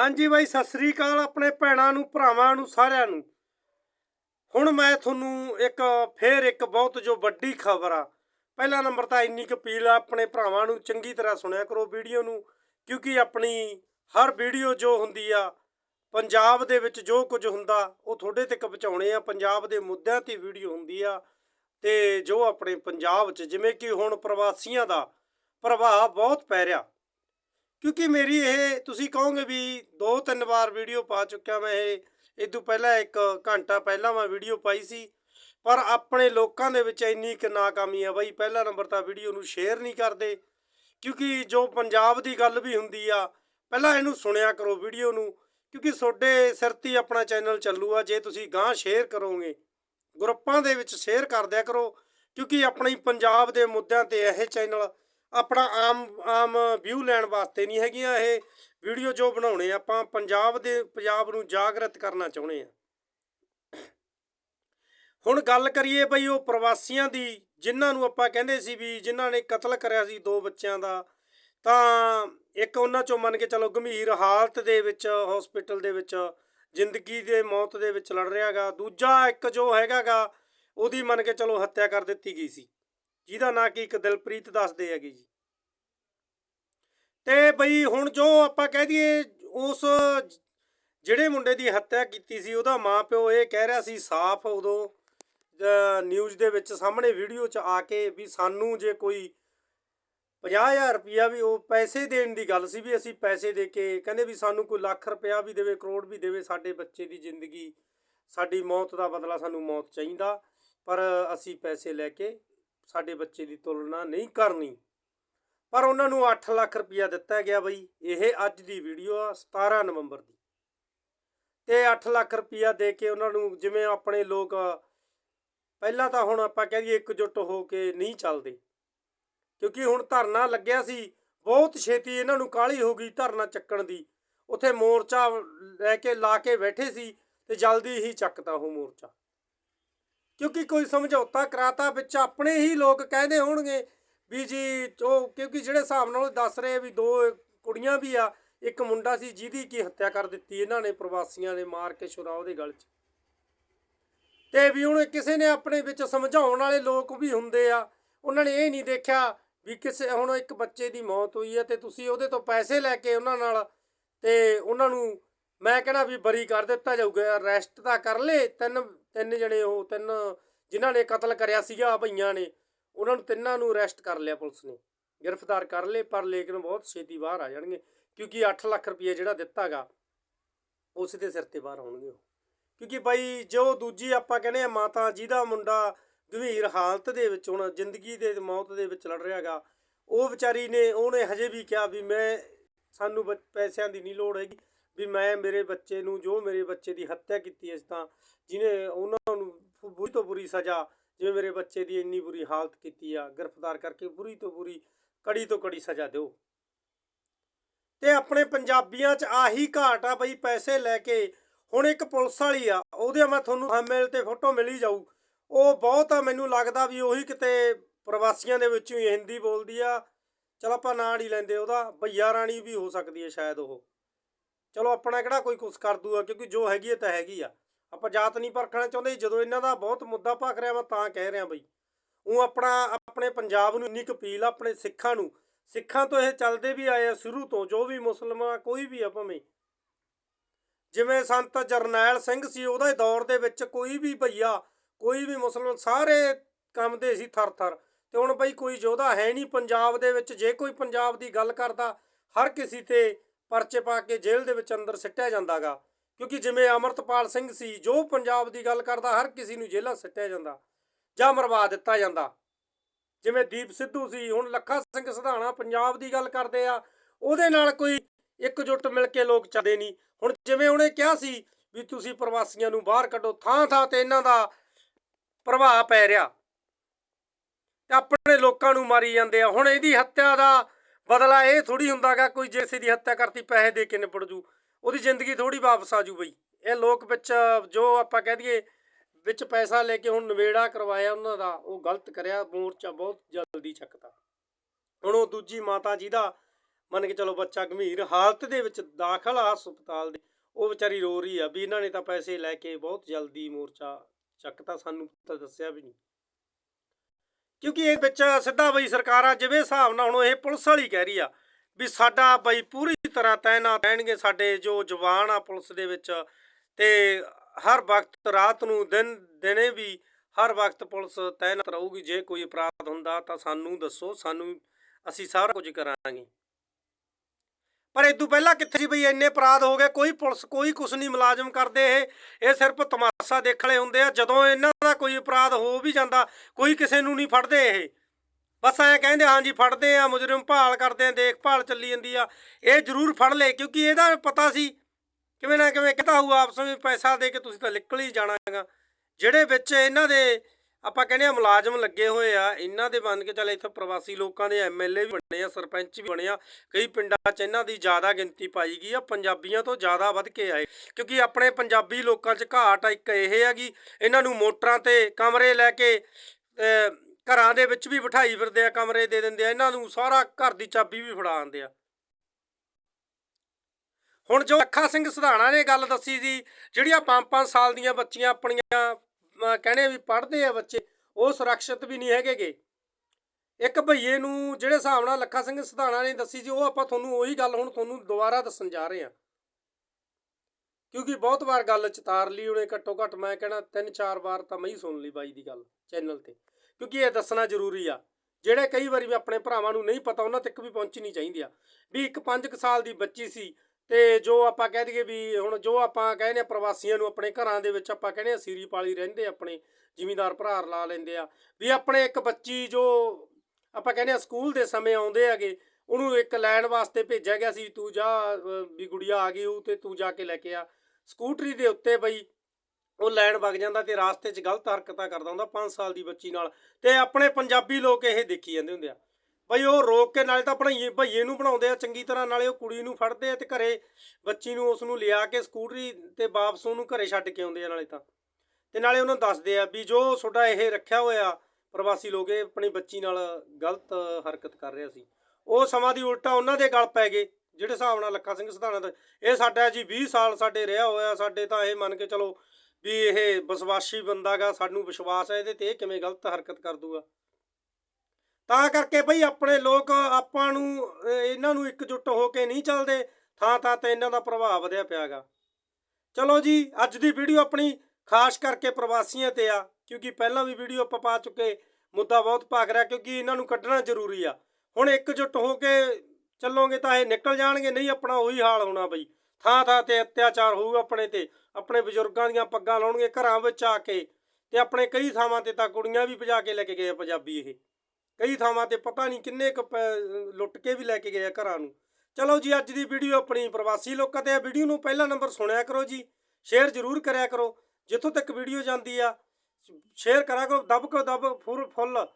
ਹਾਂਜੀ ਬਾਈ, ਸਤਿ ਸ੍ਰੀ ਅਕਾਲ ਆਪਣੇ ਭੈਣਾਂ ਨੂੰ, ਭਰਾਵਾਂ ਨੂੰ, ਸਾਰਿਆਂ ਨੂੰ। ਹੁਣ ਮੈਂ ਤੁਹਾਨੂੰ ਇੱਕ, ਫੇਰ ਇੱਕ ਬਹੁਤ ਜੋ ਵੱਡੀ ਖਬਰ ਆ। ਪਹਿਲਾ ਨੰਬਰ ਤਾਂ ਇੰਨੀ ਕੁ ਅਪੀਲ ਆ, ਆਪਣੇ ਭਰਾਵਾਂ ਨੂੰ ਚੰਗੀ ਤਰ੍ਹਾਂ ਸੁਣਿਆ ਕਰੋ ਵੀਡੀਓ ਨੂੰ, ਕਿਉਂਕਿ ਆਪਣੀ ਹਰ ਵੀਡੀਓ ਜੋ ਹੁੰਦੀ ਆ, ਪੰਜਾਬ ਦੇ ਵਿੱਚ ਜੋ ਕੁਝ ਹੁੰਦਾ, ਉਹ ਤੁਹਾਡੇ ਤੱਕ ਪਹੁੰਚਾਉਣੇ ਆ। ਪੰਜਾਬ ਦੇ ਮੁੱਦਿਆਂ ਤੇ ਵੀਡੀਓ ਹੁੰਦੀ ਆ, ਤੇ ਜੋ ਆਪਣੇ ਪੰਜਾਬ 'ਚ, ਜਿਵੇਂ ਕਿ ਹੁਣ ਪ੍ਰਵਾਸੀਆਂ ਦਾ ਪ੍ਰਭਾਵ ਬਹੁਤ ਪੈ ਰਿਹਾ। ਕਿਉਂਕਿ ਮੇਰੀ ਇਹ, ਤੁਸੀਂ ਕਹੋਗੇ ਵੀ ਦੋ ਤਿੰਨ ਵਾਰ ਵੀਡੀਓ ਪਾ ਚੁੱਕਿਆ ਮੈਂ ਇਹ ਇਹ ਤੋਂ ਪਹਿਲਾਂ ਇੱਕ ਘੰਟਾ ਪਹਿਲਾਂ ਮੈਂ ਵੀਡੀਓ ਪਾਈ ਸੀ। ਪਰ ਆਪਣੇ ਲੋਕਾਂ ਦੇ ਵਿੱਚ ਇੰਨੀ ਕੁ ਨਾਕਾਮੀ ਆ ਬਈ, ਪਹਿਲਾ ਨੰਬਰ ਤਾਂ ਵੀਡੀਓ ਨੂੰ ਸ਼ੇਅਰ ਨਹੀਂ ਕਰਦੇ। ਕਿਉਂਕਿ ਜੋ ਪੰਜਾਬ ਦੀ ਗੱਲ ਵੀ ਹੁੰਦੀ ਆ, ਪਹਿਲਾਂ ਇਹਨੂੰ ਸੁਣਿਆ ਕਰੋ ਵੀਡੀਓ ਨੂੰ। ਕਿਉਂਕਿ ਤੁਹਾਡੇ ਸਿਰ ਤੇ ਹੀ ਆਪਣਾ ਚੈਨਲ ਚੱਲੂਗਾ ਜੇ ਤੁਸੀਂ ਗਾਂ ਸ਼ੇਅਰ ਕਰੋਗੇ ਗਰੁੱਪਾਂ ਦੇ ਵਿੱਚ ਸ਼ੇਅਰ ਕਰ ਦਿਆ ਕਰੋ। ਕਿਉਂਕਿ ਆਪਣੇ ਪੰਜਾਬ ਦੇ ਮੁੱਦਿਆਂ ਤੇ ਇਹ ਚੈਨਲ ਆਪਣਾ ਆਮ ਆਮ ਵਿਊ ਲੈਣ ਵਾਸਤੇ ਨਹੀਂ ਹੈਗੀਆਂ ਇਹ ਵੀਡੀਓ ਜੋ ਬਣਾਉਣੇ ਆਪਾਂ ਪੰਜਾਬ ਦੇ, ਪੰਜਾਬ ਨੂੰ ਜਾਗਰਤ ਕਰਨਾ ਚਾਹੁੰਦੇ ਆ। ਹੁਣ ਗੱਲ ਕਰੀਏ ਬਈ ਉਹ ਪ੍ਰਵਾਸੀਆਂ ਦੀ, ਜਿਨ੍ਹਾਂ ਨੂੰ ਆਪਾਂ ਕਹਿੰਦੇ ਸੀ ਵੀ ਜਿਨ੍ਹਾਂ ਨੇ ਕਤਲ ਕਰਿਆ ਸੀ ਦੋ ਬੱਚਿਆਂ ਦਾ, ਤਾਂ ਇੱਕ ਉਹਨਾਂ ਚੋਂ ਮੰਨ ਕੇ ਚਲੋ ਗੰਭੀਰ ਹਾਲਤ ਦੇ ਵਿੱਚ ਹਸਪੀਟਲ ਦੇ ਵਿੱਚ, ਜ਼ਿੰਦਗੀ ਦੇ ਮੌਤ ਦੇ ਵਿੱਚ ਲੜ ਰਿਹਾਗਾ। ਦੂਜਾ ਇੱਕ ਜੋ ਹੈਗਾਗਾ, ਉਹਦੀ ਮੰਨ ਕੇ ਚਲੋ ਹੱਤਿਆ ਕਰ ਦਿੱਤੀ ਗਈ ਸੀ। ਜਿਹਦਾ ਨਾਂ ਕੀ ਇੱਕ ਦਿਲਪ੍ਰੀਤ ਦੱਸਦੇ ਹੈਗੇ ਜੀ। ਤੇ ਬਈ ਹੁਣ ਜੋ ਆਪਾਂ ਕਹਿ ਦਈਏ ਉਸ ਜਿਹੜੇ ਮੁੰਡੇ ਦੀ ਹੱਤਿਆ ਕੀਤੀ ਸੀ, ਉਹਦਾ ਮਾਪਿਓ ਇਹ ਕਹਿ ਰਿਹਾ ਸੀ ਸਾਫ਼ ਉਦੋਂ ਨਿਊਜ਼ ਦੇ ਵਿੱਚ ਸਾਹਮਣੇ ਵੀਡੀਓ 'ਚ ਆ ਕੇ ਵੀ ਸਾਨੂੰ ਜੇ ਕੋਈ 50000 ਰੁਪਇਆ ਵੀ ਉਹ ਪੈਸੇ ਦੇਣ ਦੀ ਗੱਲ ਸੀ ਵੀ ਅਸੀਂ ਪੈਸੇ ਦੇ ਕੇ ਕਹਿੰਦੇ ਵੀ ਸਾਨੂੰ ਕੋਈ ਲੱਖ ਰੁਪਇਆ ਵੀ ਦੇਵੇ, ਕਰੋੜ ਵੀ ਦੇਵੇ ਸਾਡੇ ਬੱਚੇ ਦੀ ਜ਼ਿੰਦਗੀ, ਸਾਡੀ ਮੌਤ ਦਾ ਬਦਲਾ ਸਾਨੂੰ ਮੌਤ ਚਾਹੀਦਾ, ਪਰ ਅਸੀਂ ਪੈਸੇ ਲੈ ਕੇ ਸਾਡੇ ਬੱਚੇ ਦੀ ਤੁਲਨਾ ਨਹੀਂ ਕਰਨੀ। ਪਰ ਉਹਨਾਂ ਨੂੰ 8 ਲੱਖ ਰੁਪਇਆ ਦਿੱਤਾ ਗਿਆ ਬਈ, ਇਹ ਅੱਜ ਦੀ ਵੀਡੀਓ ਆ 17 ਨਵੰਬਰ ਦੀ। ਤੇ 8 ਲੱਖ ਰੁਪਇਆ ਦੇ ਕੇ ਉਹਨਾਂ ਨੂੰ ਜਿਵੇਂ ਆਪਣੇ ਲੋਕ, ਪਹਿਲਾਂ ਤਾਂ ਹੁਣ ਆਪਾਂ ਕਹਿ ਦਈਏ ਇਕਜੁੱਟ ਹੋ ਕੇ ਨਹੀਂ ਚੱਲਦੇ। ਕਿਉਂਕਿ ਹੁਣ ਧਰਨਾ ਲੱਗਿਆ ਸੀ, ਬਹੁਤ ਛੇਤੀ ਇਹਨਾਂ ਨੂੰ ਕਾਲੀ ਹੋ ਗਈ ਧਰਨਾ ਚੱਕਣ ਦੀ। ਉੱਥੇ ਮੋਰਚਾ ਲੈ ਕੇ, ਲਾ ਕੇ ਬੈਠੇ ਸੀ ਤੇ ਜਲਦੀ ਹੀ ਚੱਕਤਾ ਉਹ ਮੋਰਚਾ। ਕਿਉਂਕਿ ਕੋਈ ਸਮਝੌਤਾ ਕਰਾਤਾ ਵਿੱਚ ਆਪਣੇ ਹੀ ਲੋਕ ਕਹਿੰਦੇ ਹੋਣਗੇ ਵੀ ਜੀ ਉਹ ਕਿਉਂਕਿ ਜਿਹੜੇ ਹਿਸਾਬ ਨਾਲ ਉਹ ਦੱਸ ਰਹੇ ਵੀ ਦੋ ਕੁੜੀਆਂ ਵੀ ਆ, ਇੱਕ ਮੁੰਡਾ ਸੀ ਜਿਹਦੀ ਕੀ ਹੱਤਿਆ ਕਰ ਦਿੱਤੀ ਇਹਨਾਂ ਨੇ ਪ੍ਰਵਾਸੀਆਂ ਨੇ ਮਾਰ ਕੇ ਛੁਰਾ ਉਹਦੇ ਗਲ 'ਚ। ਤੇ ਵੀ ਹੁਣ ਕਿਸੇ ਨੇ ਆਪਣੇ ਵਿੱਚ ਸਮਝਾਉਣ ਵਾਲੇ ਲੋਕ ਵੀ ਹੁੰਦੇ ਆ, ਉਹਨਾਂ ਨੇ ਇਹ ਨਹੀਂ ਦੇਖਿਆ ਵੀ ਕਿਸੇ ਹੁਣ ਇੱਕ ਬੱਚੇ ਦੀ ਮੌਤ ਹੋਈ ਹੈ ਤੇ ਤੁਸੀਂ ਉਹਦੇ ਤੋਂ ਪੈਸੇ ਲੈ ਕੇ ਉਹਨਾਂ ਨਾਲ ਤੇ ਉਹਨਾਂ ਨੂੰ ਮੈਂ ਕਹਿੰਦਾ ਵੀ ਬਰੀ ਕਰ ਦਿੱਤਾ ਜਾਊਗਾ, ਅਰੈਸਟ ਤਾਂ ਕਰ ਲੇ ਤਿੰਨ ਤਿੰਨ ਜਣੇ ਉਹ ਤਿੰਨ ਜਿਨ੍ਹਾਂ ਨੇ ਕਤਲ ਕਰਿਆ ਸੀਗਾ ਭਈਆਂ ਨੇ, ਉਹਨਾਂ ਨੂੰ ਤਿੰਨਾਂ ਨੂੰ ਅਰੈਸਟ ਕਰ ਲਿਆ ਪੁਲਿਸ ਨੇ। ਗ੍ਰਿਫਤਾਰ ਕਰ ਲਏ, ਪਰ ਲੇਕਿਨ ਬਹੁਤ ਛੇਤੀ ਬਾਹਰ ਆ ਜਾਣਗੇ, ਕਿਉਂਕਿ 8 ਲੱਖ ਰੁਪਏ ਜਿਹੜਾ ਦਿੱਤਾਗਾ, ਉਸ ਦੇ ਸਿਰ ਤੇ ਬਾਹਰ ਆਉਣਗੇ ਉਹ। ਕਿਉਂਕਿ ਬਾਈ, ਜੋ ਦੂਜੀ ਆਪਾਂ ਕਹਿੰਦੇ ਆ ਮਾਤਾ ਜਿਹਦਾ ਮੁੰਡਾ ਗੰਭੀਰ ਹਾਲਤ ਦੇ ਵਿੱਚ ਹੁਣ ਜ਼ਿੰਦਗੀ ਦੇ ਮੌਤ ਦੇ ਵਿੱਚ ਲੜ ਰਿਹਾਗਾ, ਉਹ ਵਿਚਾਰੀ ਨੇ, ਉਹਨੇ ਹਜੇ ਵੀ ਕਿਹਾ ਵੀ ਮੈਂ, ਸਾਨੂੰ ਬ- ਪੈਸਿਆਂ ਦੀ ਨਹੀਂ ਲੋੜ ਹੈਗੀ। ਵੀ ਮੈਂ ਮੇਰੇ ਬੱਚੇ ਨੂੰ, ਜੋ ਮੇਰੇ ਬੱਚੇ ਦੀ ਹੱਤਿਆ ਕੀਤੀ ਇਸ ਤਾਂ ਜਿਹਨੇ ਉਹਨਾਂ ਨੂੰ ਬੁਰੀ ਤੋਂ ਬੁਰੀ ਸਜ਼ਾ, ਜਿਵੇਂ ਮੇਰੇ ਬੱਚੇ ਦੀ ਇੰਨੀ ਬੁਰੀ ਹਾਲਤ ਕੀਤੀ ਆ, ਗ੍ਰਿਫਤਾਰ ਕਰਕੇ ਬੁਰੀ ਤੋਂ ਬੁਰੀ, ਕੜੀ ਤੋਂ ਕੜੀ ਸਜ਼ਾ ਦਿਓ। ਤੇ ਆਪਣੇ ਪੰਜਾਬੀਆਂ 'ਚ ਆਹੀ ਘਾਟ ਆ ਬਈ ਪੈਸੇ ਲੈ ਕੇ, ਹੁਣ ਇੱਕ ਪੁਲਿਸ ਵਾਲੀ ਆ, ਉਹਦੇ ਮੈਂ ਤੁਹਾਨੂੰ ਐਮਐਲ ਤੇ ਫੋਟੋ ਮਿਲੀ ਜਾਊ। ਉਹ ਬਹੁਤ ਆ, ਮੈਨੂੰ ਲੱਗਦਾ ਵੀ ਉਹੀ ਕਿਤੇ ਪ੍ਰਵਾਸੀਆਂ ਦੇ ਵਿੱਚੋਂ ਹੀ ਹਿੰਦੀ ਬੋਲਦੀ ਆ। ਚਲ ਆਪਾਂ ਨਾਂ ਨਹੀਂ ਲੈਂਦੇ ਉਹਦਾ ਭਈਆ ਰਾਣੀ ਵੀ ਹੋ ਸਕਦੀ ਹੈ ਸ਼ਾਇਦ ਉਹ। ਚਲੋ ਆਪਣਾ ਕਿਹੜਾ ਕੋਈ ਕੁਛ ਕਰ ਦੂਗਾ, ਕਿਉਂਕਿ ਜੋ ਹੈਗੀ ਹੈ ਤਾਂ ਹੈਗੀ ਆ। ਆਪਾਂ ਜਾਤ ਨਹੀਂ ਪਰਖਣਾ ਚਾਹੁੰਦੇ, ਜਦੋਂ ਇਹਨਾਂ ਦਾ ਬਹੁਤ ਮੁੱਦਾ ਭਖ ਰਿਹਾ ਮੈਂ ਤਾਂ ਕਹਿ ਰਿਹਾ ਬਈ। ਉਹ ਆਪਣਾ, ਆਪਣੇ ਪੰਜਾਬ ਨੂੰ ਇੰਨੀ ਕੁ ਅਪੀਲ ਆ, ਆਪਣੇ ਸਿੱਖਾਂ ਨੂੰ। ਸਿੱਖਾਂ ਤੋਂ ਇਹ ਚੱਲਦੇ ਵੀ ਆਏ ਆ, ਸ਼ੁਰੂ ਤੋਂ ਜੋ ਵੀ ਮੁਸਲਮਾਨ ਕੋਈ ਵੀ ਆ ਭਾਵੇਂ। ਜਿਵੇਂ ਸੰਤ ਜਰਨੈਲ ਸਿੰਘ ਸੀ, ਉਹਦੇ ਦੌਰ ਦੇ ਵਿੱਚ ਕੋਈ ਵੀ ਭਈਆ, ਕੋਈ ਵੀ ਮੁਸਲਮਾਨ, ਸਾਰੇ ਕੰਮ ਦੇ ਸੀ ਥਰ ਥਰ ਤੇ ਹੁਣ ਬਈ ਕੋਈ ਯੋਧਾ ਹੈ ਨਹੀਂ ਪੰਜਾਬ ਦੇ ਵਿੱਚ, ਜੇ ਕੋਈ ਪੰਜਾਬ ਦੀ ਗੱਲ ਕਰਦਾ, ਹਰ ਕਿਸੇ ਤੇ ਪਰਚੇ ਪਾ ਕੇ ਜੇਲ੍ਹ ਦੇ ਵਿੱਚ ਅੰਦਰ ਸਿੱਟਿਆ ਜਾਂਦਾਗਾ। ਕਿਉਂਕਿ ਜਿਵੇਂ ਅਮਰਤਪਾਲ ਸਿੰਘ ਸੀ, ਜੋ ਪੰਜਾਬ ਦੀ ਗੱਲ ਕਰਦਾ, ਹਰ ਕਿਸੇ ਨੂੰ ਜੇਲ੍ਹਾਂ ਸਿੱਟਿਆ ਜਾਂਦਾ ਜਾਂ ਮਰਵਾ ਦਿੱਤਾ ਜਾਂਦਾ। ਜਿਵੇਂ ਦੀਪ ਸਿੱਧੂ ਸੀ, ਹੁਣ ਲੱਖਾ ਸਿੰਘ ਸਿਧਾਣਾ ਪੰਜਾਬ ਦੀ ਗੱਲ ਕਰਦੇ ਆ, ਉਹਦੇ ਨਾਲ ਕੋਈ ਇਕਜੁੱਟ ਮਿਲ ਕੇ ਲੋਕ ਚੱਲਦੇ ਨਹੀਂ। ਹੁਣ ਜਿਵੇਂ ਉਹਨੇ ਕਿਹਾ ਸੀ ਵੀ ਤੁਸੀਂ ਪ੍ਰਵਾਸੀਆਂ ਨੂੰ ਬਾਹਰ ਕੱਢੋ ਥਾਂ ਥਾਂ ਤੇ ਇਹਨਾਂ ਦਾ ਪ੍ਰਭਾਵ ਪੈ ਰਿਹਾ। ਤੇ ਆਪਣੇ ਲੋਕਾਂ ਨੂੰ ਮਾਰੀ ਜਾਂਦੇ ਆ। ਹੁਣ ਇਹਦੀ ਹੱਤਿਆ ਦਾ ਬਦਲਾ ਇਹ ਥੋੜੀ ਹੁੰਦਾਗਾ ਕੋਈ ਜੇਸੇ ਦੀ ਹੱਤਿਆ ਕਰਤੀ, ਪੈਸੇ ਦੇ ਕੇ ਨਿਪਟ ਜੂ। ਉਹਦੀ ਜ਼ਿੰਦਗੀ ਥੋੜੀ ਵਾਪਸ ਆ ਜੂ ਬਈ। ਇਹ ਲੋਕ ਵਿੱਚ ਜੋ ਆਪਾਂ ਕਹਿ ਦਈਏ, ਵਿੱਚ ਪੈਸਾ ਲੈ ਕੇ ਹੁਣ ਨਵੇੜਾ ਕਰਵਾਇਆ ਉਹਨਾਂ ਦਾ, ਉਹ ਗਲਤ ਕਰਿਆ, ਮੋਰਚਾ ਬਹੁਤ ਜਲਦੀ ਚੱਕਦਾ ਹੁਣ ਉਹ ਦੂਜੀ ਮਾਤਾ ਜੀ ਦਾ, ਮੰਨ ਕੇ ਚਲੋ ਬੱਚਾ ਗੰਭੀਰ, ਹਾਲਤ ਦੇ ਵਿੱਚ ਦਾਖਲ ਆ ਹਸਪਤਾਲ ਦੇ, ਉਹ ਵਿਚਾਰੀ ਰੋ ਰਹੀ ਆ, ਵੀ ਇਹਨਾਂ ਨੇ ਤਾਂ ਪੈਸੇ ਲੈ ਕੇ ਬਹੁਤ ਜਲਦੀ ਮੋਰਚਾ ਚੱਕਤਾ, ਸਾਨੂੰ ਤਾਂ ਦੱਸਿਆ ਵੀ ਨਹੀਂ। ਕਿਉਂਕਿ ਇਹ ਵਿੱਚ ਸਿੱਧਾ ਬਈ ਸਰਕਾਰਾਂ ਜਿਵੇਂ ਹਿਸਾਬ ਨਾਲ ਹੁਣ ਇਹ ਪੁਲਿਸ ਵਾਲੀ ਕਹਿ ਰਹੀ ਆ ਵੀ ਸਾਡਾ ਬਈ ਪੂਰੀ ਤਰ੍ਹਾਂ ਤੈਨਾਤ ਰਹਿਣਗੇ ਸਾਡੇ ਜੋ ਜਵਾਨ ਆ ਪੁਲਿਸ ਦੇ ਵਿੱਚ ਤੇ ਹਰ ਵਕਤ ਰਾਤ ਨੂੰ ਦਿਨ, ਦਿਨੇ ਵੀ ਹਰ ਵਕਤ ਪੁਲਿਸ ਤੈਨਾਤ ਰਹੂਗੀ। ਜੇ ਕੋਈ ਅਪਰਾਧ ਹੁੰਦਾ ਤਾਂ ਸਾਨੂੰ ਦੱਸੋ, ਸਾਨੂੰ ਅਸੀਂ ਸਾਰਾ ਕੁਝ ਕਰਾਂਗੇ। ਪਰ ਇਹ ਤੋਂ ਪਹਿਲਾਂ ਕਿੱਥੇ ਸੀ ਬਈ ਇੰਨੇ ਅਪਰਾਧ ਹੋ ਗਏ, ਕੋਈ ਪੁਲਿਸ, ਕੋਈ ਕੁਛ ਨਹੀਂ ਮੁਲਾਜ਼ਮ ਕਰਦੇ ਇਹ ਇਹ ਸਿਰਫ ਤਮਾਸ਼ਾ ਦੇਖਣੇ ਹੁੰਦੇ ਆ, ਜਦੋਂ ਇਹਨਾਂ ਦਾ ਕੋਈ ਅਪਰਾਧ ਹੋ ਵੀ ਜਾਂਦਾ, ਕੋਈ ਕਿਸੇ ਨੂੰ ਨਹੀਂ ਫੜਦੇ ਇਹ। ਬਸ ਐਂ ਕਹਿੰਦੇ, ਹਾਂਜੀ, ਫੜਦੇ ਆ, ਮੁਜਰਮ ਭਾਲ ਕਰਦੇ ਆ, ਦੇਖਭਾਲ ਚੱਲੀ ਜਾਂਦੀ ਆ, ਇਹ ਜ਼ਰੂਰ ਫੜ ਲਏ, ਕਿਉਂਕਿ ਇਹਦਾ ਪਤਾ ਸੀ, ਕਿਵੇਂ ਨਾ ਕਿਵੇਂ ਕਿਤਾ ਹੋਊ, ਆਪਸ ਵਿੱਚ ਪੈਸਾ ਦੇ ਕੇ ਤੁਸੀਂ ਤਾਂ ਨਿਕਲ ਹੀ ਜਾਣਾਗਾ ਜਿਹੜੇ ਵਿੱਚ ਇਹਨਾਂ ਦੇ ਆਪਾਂ ਕਹਿੰਦੇ ਆ ਮੁਲਾਜ਼ਮ ਲੱਗੇ ਹੋਏ ਆ, ਇਹਨਾਂ ਦੇ ਬਣ ਕੇ ਚੱਲ ਇੱਥੇ ਪ੍ਰਵਾਸੀ ਲੋਕਾਂ ਦੇ ਐਮਐਲਏ ਵੀ ਬਣੇ ਆ, ਸਰਪੰਚ ਵੀ ਬਣੇ ਆ, ਕਈ ਪਿੰਡਾਂ 'ਚ ਇਹਨਾਂ ਦੀ ਜ਼ਿਆਦਾ ਗਿਣਤੀ ਪਾਈ ਗਈ ਆ, ਪੰਜਾਬੀਆਂ ਤੋਂ ਜ਼ਿਆਦਾ ਵੱਧ ਕੇ ਆਏ। ਕਿਉਂਕਿ ਆਪਣੇ ਪੰਜਾਬੀ ਲੋਕਾਂ 'ਚ ਘਾਟ ਇੱਕ ਇਹ ਹੈਗੀ, ਇਹਨਾਂ ਨੂੰ ਮੋਟਰਾਂ ਤੇ ਕਮਰੇ ਲੈ ਕੇ ਘਰਾਂ ਦੇ ਵਿੱਚ ਵੀ ਬਿਠਾਈ ਫਿਰਦੇ ਆ, ਕਮਰੇ ਦੇ ਦਿੰਦੇ ਆ, ਇਹਨਾਂ ਨੂੰ ਸਾਰਾ ਘਰ ਦੀ ਚਾਬੀ ਵੀ ਫੜਾ ਦਿੰਦੇ ਆ। ਹੁਣ ਜੋ ਅੱਖਾ ਸਿੰਘ ਸਧਾਣਾ ਨੇ ਗੱਲ ਦੱਸੀ ਸੀ, ਜਿਹੜੀਆਂ 5-5 ਸਾਲ ਦੀਆਂ ਬੱਚੀਆਂ ਆਪਣੀਆਂ ਕਹਿੰਦੇ ਵੀ ਪੜ੍ਹਦੇ ਆ ਬੱਚੇ, ਉਹ ਸੁਰੱਖਿਅਤ ਵੀ ਨਹੀਂ ਹੈਗੇਗੇ। ਇੱਕ ਭਈਏ ਨੂੰ ਜਿਹੜੇ ਹਿਸਾਬ ਨਾਲ ਲੱਖਾ ਸਿੰਘ ਸਧਾਣਾ ਨੇ ਦੱਸੀ ਸੀ, ਉਹ ਆਪਾਂ ਤੁਹਾਨੂੰ ਉਹੀ ਗੱਲ ਹੁਣ ਤੁਹਾਨੂੰ ਦੁਬਾਰਾ ਦੱਸਣ ਜਾ ਰਹੇ ਹਾਂ। ਕਿਉਂਕਿ ਬਹੁਤ ਵਾਰ ਗੱਲ ਚਤਾਰ ਲਈ ਉਹਨੇ, ਘੱਟੋ ਘੱਟ ਮੈਂ ਕਹਿਣਾ ਤਿੰਨ ਚਾਰ ਵਾਰ ਤਾਂ ਮੈਂ ਹੀ ਸੁਣ ਲਈ ਬਾਈ ਦੀ ਗੱਲ ਚੈਨਲ ਤੇ। ਕਿਉਂਕਿ ਇਹ ਦੱਸਣਾ ਜ਼ਰੂਰੀ ਆ। ਜਿਹੜੇ ਕਈ ਵਾਰੀ ਵੀ ਆਪਣੇ ਭਰਾਵਾਂ ਨੂੰ ਨਹੀਂ ਪਤਾ, ਉਹਨਾਂ ਤੱਕ ਵੀ ਪਹੁੰਚਣੀ ਚਾਹੀਦੀ ਆ। ਵੀ ਇੱਕ 5 ਸਾਲ ਦੀ ਬੱਚੀ ਸੀ ਤੇ ਜੋ ਆਪਾਂ ਕਹਿ ਦਈਏ ਵੀ ਹੁਣ ਜੋ ਆਪਾਂ ਕਹਿੰਦੇ ਆ ਪ੍ਰਵਾਸੀਆਂ ਨੂੰ ਆਪਣੇ ਘਰਾਂ ਦੇ ਵਿੱਚ ਆਪਾਂ ਕਹਿੰਦੇ ਆ ਸੀਰੀ ਪਾਲੀ ਰਹਿੰਦੇ ਆਪਣੇ, ਜ਼ਿਮੀਂਦਾਰ ਭਰਾ ਲਾ ਲੈਂਦੇ ਆ, ਵੀ ਆਪਣੇ ਇੱਕ ਬੱਚੀ ਜੋ ਆਪਾਂ ਕਹਿੰਦੇ ਆ ਸਕੂਲ ਦੇ ਸਮੇਂ ਆਉਂਦੇ ਹੈਗੇ, ਉਹਨੂੰ ਇੱਕ ਲੈਣ ਵਾਸਤੇ ਭੇਜਿਆ ਗਿਆ ਸੀ ਤੂੰ ਜਾ ਵੀ ਗੁੜੀਆ ਆ ਗਈ ਉਹ ਤੇ ਤੂੰ ਜਾ ਕੇ ਲੈ ਕੇ ਆ। ਸਕੂਟਰੀ ਦੇ ਉੱਤੇ ਬਈ ਉਹ ਲੈਣ ਵਗ ਜਾਂਦਾ ਤੇ ਰਾਸਤੇ 'ਚ ਗਲਤ ਹਰਕਤਾਂ ਕਰਦਾ ਹੁੰਦਾ 5 ਸਾਲ ਦੀ ਬੱਚੀ ਨਾਲ ਤੇ ਆਪਣੇ ਪੰਜਾਬੀ ਲੋਕ ਇਹ ਦੇਖੀ ਜਾਂਦੇ ਹੁੰਦੇ ਆ। ਬਈ ਉਹ ਰੋਕ ਕੇ ਨਾਲੇ ਤਾਂ ਭਣਾਈਏ ਭਈਏ ਨੂੰ ਬਣਾਉਂਦੇ ਆ, ਚੰਗੀ ਤਰ੍ਹਾਂ ਨਾਲੇ ਉਹ ਕੁੜੀ ਨੂੰ ਫੜਦੇ ਆ ਤੇ ਘਰੇ ਬੱਚੀ ਨੂੰ ਉਸ ਨੂੰ ਲਿਆ ਕੇ ਸਕੂਟਰੀ ਤੇ ਵਾਪਸ ਉਹਨੂੰ ਘਰੇ ਛੱਡ ਕੇ ਆਉਂਦੇ ਆ ਨਾਲੇ ਤਾਂ। ਤੇ ਨਾਲੇ ਉਹਨਾਂ ਨੂੰ ਦੱਸਦੇ ਆ ਵੀ ਜੋ ਤੁਹਾਡਾ ਇਹ ਰੱਖਿਆ ਹੋਇਆ ਪ੍ਰਵਾਸੀ ਲੋਕ, ਇਹ ਆਪਣੀ ਬੱਚੀ ਨਾਲ ਗਲਤ ਹਰਕਤ ਕਰ ਰਿਹਾ ਸੀ। ਉਹ ਸਮਾਂ ਦੀ ਉਲਟਾ ਉਹਨਾਂ ਦੇ ਗਲ ਪੈ ਗਏ, ਜਿਹੜੇ ਹਿਸਾਬ ਨਾਲ ਲੱਖਾ ਸਿੰਘ ਸਧਾਣਾ ਦਾ ਇਹ ਸਾਡਾ ਜੀ 20 ਸਾਲ ਸਾਡੇ ਰਿਹਾ ਹੋਇਆ, ਸਾਡੇ ਤਾਂ ਇਹ ਮੰਨ ਕੇ ਚਲੋ ਵੀ ਇਹ ਵਿਸ਼ਵਾਸੀ ਬੰਦਾਗਾ ਸਾਨੂੰ ਵਿਸ਼ਵਾਸ ਹੈ ਇਹਦੇ ਤੇ ਇਹ ਕਿਵੇਂ ਗਲਤ ਹਰਕਤ ਕਰ ਦੂਗਾ। ਤਾਂ ਕਰਕੇ ਬਈ ਆਪਣੇ ਲੋਕ ਆਪਾਂ ਨੂੰ ਇਹਨਾਂ ਨੂੰ ਇਕਜੁੱਟ ਹੋ ਕੇ ਨਹੀਂ ਚੱਲਦੇ। ਥਾਂ ਥਾਂ ਤੇ ਇਹਨਾਂ ਦਾ ਪ੍ਰਭਾਵ ਵਧਿਆ ਪਿਆਗਾ। ਚਲੋ ਜੀ, ਅੱਜ ਦੀ ਵੀਡੀਓ ਆਪਣੀ ਖਾਸ ਕਰਕੇ ਪ੍ਰਵਾਸੀਆਂ ਤੇ ਆ, ਕਿਉਂਕਿ ਪਹਿਲਾਂ ਵੀ ਵੀਡੀਓ ਆਪਾਂ ਪਾ ਚੁੱਕੇ, ਮੁੱਦਾ ਬਹੁਤ ਭਾਗ ਰਿਹਾ, ਕਿਉਂਕਿ ਇਹਨਾਂ ਨੂੰ ਕੱਢਣਾ ਜ਼ਰੂਰੀ ਆ। ਹੁਣ ਇਕਜੁੱਟ ਹੋ ਕੇ ਚੱਲੋਗੇ ਤਾਂ ਇਹ ਨਿਕਲ ਜਾਣਗੇ, ਨਹੀਂ ਆਪਣਾ ਉਹੀ ਹਾਲ ਹੋਣਾ ਬਈ। ਥਾਂ ਥਾਂ ਤੇ ਅਤਿਆਚਾਰ ਹੋਊਗਾ ਆਪਣੇ ਤੇ, ਆਪਣੇ ਬਜ਼ੁਰਗਾਂ ਦੀਆਂ ਪੱਗਾਂ ਲਾਉਣਗੇ ਘਰਾਂ ਵਿੱਚ ਆ ਕੇ, ਤੇ ਆਪਣੇ ਕਈ ਥਾਵਾਂ ਤੇ ਤਾਂ ਕੁੜੀਆਂ ਵੀ ਭਜਾ ਕੇ ਲੈ ਕੇ ਗਏ ਪੰਜਾਬੀ ਇਹ। ਕਈ ਥਾਵਾਂ ਤੇ ਪਤਾ ਨਹੀਂ ਕਿੰਨੇ ਕੁ ਪੈ- ਲੁੱਟ ਕੇ ਵੀ ਲੈ ਕੇ ਗਏ ਆ ਘਰਾਂ ਨੂੰ। ਚਲੋ ਜੀ, ਅੱਜ ਦੀ ਵੀਡੀਓ ਆਪਣੀ ਪ੍ਰਵਾਸੀ ਲੋਕਾਂ ਤੇ ਆ। ਵੀਡੀਓ ਨੂੰ ਪਹਿਲਾ ਨੰਬਰ ਸੁਣਿਆ ਕਰੋ ਜੀ। ਸ਼ੇਅਰ ਜ਼ਰੂਰ ਕਰਿਆ ਕਰੋ। ਜਿੱਥੋਂ ਤੱਕ ਵੀਡੀਓ ਜਾਂਦੀ ਆ, ਸ਼ੇਅਰ ਕਰਿਆ ਕਰੋ, ਦਬ ਕੋ ਦਬ ਫੁੱਲ ਫੁੱਲ।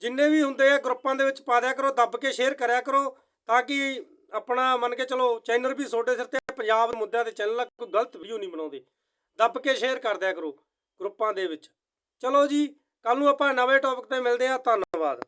ਜਿੰਨੇ ਵੀ ਹੁੰਦੇ ਆ ਗਰੁੱਪਾਂ ਦੇ ਵਿੱਚ ਪਾ ਦਿਆ ਕਰੋ, ਦੱਬ ਕੇ ਸ਼ੇਅਰ ਕਰਿਆ ਕਰੋ ਤਾਂ ਕਿ ਆਪਣਾ ਮੰਨ ਕੇ ਚਲੋ ਚੈਨਲ ਵੀ ਤੁਹਾਡੇ ਸਿਰ ਤੇ ਪੰਜਾਬ ਦੇ ਮੁੱਦਿਆਂ ਤੇ ਚੈਨਲ ਕੋਈ ਗਲਤ ਵੀਡੀਓ ਨਹੀਂ ਬਣਾਉਂਦੇ। ਦੱਬ ਕੇ ਸ਼ੇਅਰ ਕਰ ਦਿਆ ਕਰੋ ਗਰੁੱਪਾਂ ਦੇ ਵਿੱਚ। ਚਲੋ ਜੀ ਕੱਲ ਨੂੰ ਆਪਾਂ ਨਵੇਂ ਟੌਪਿਕ ਤੇ ਮਿਲਦੇ ਹਾਂ ਧੰਨਵਾਦ।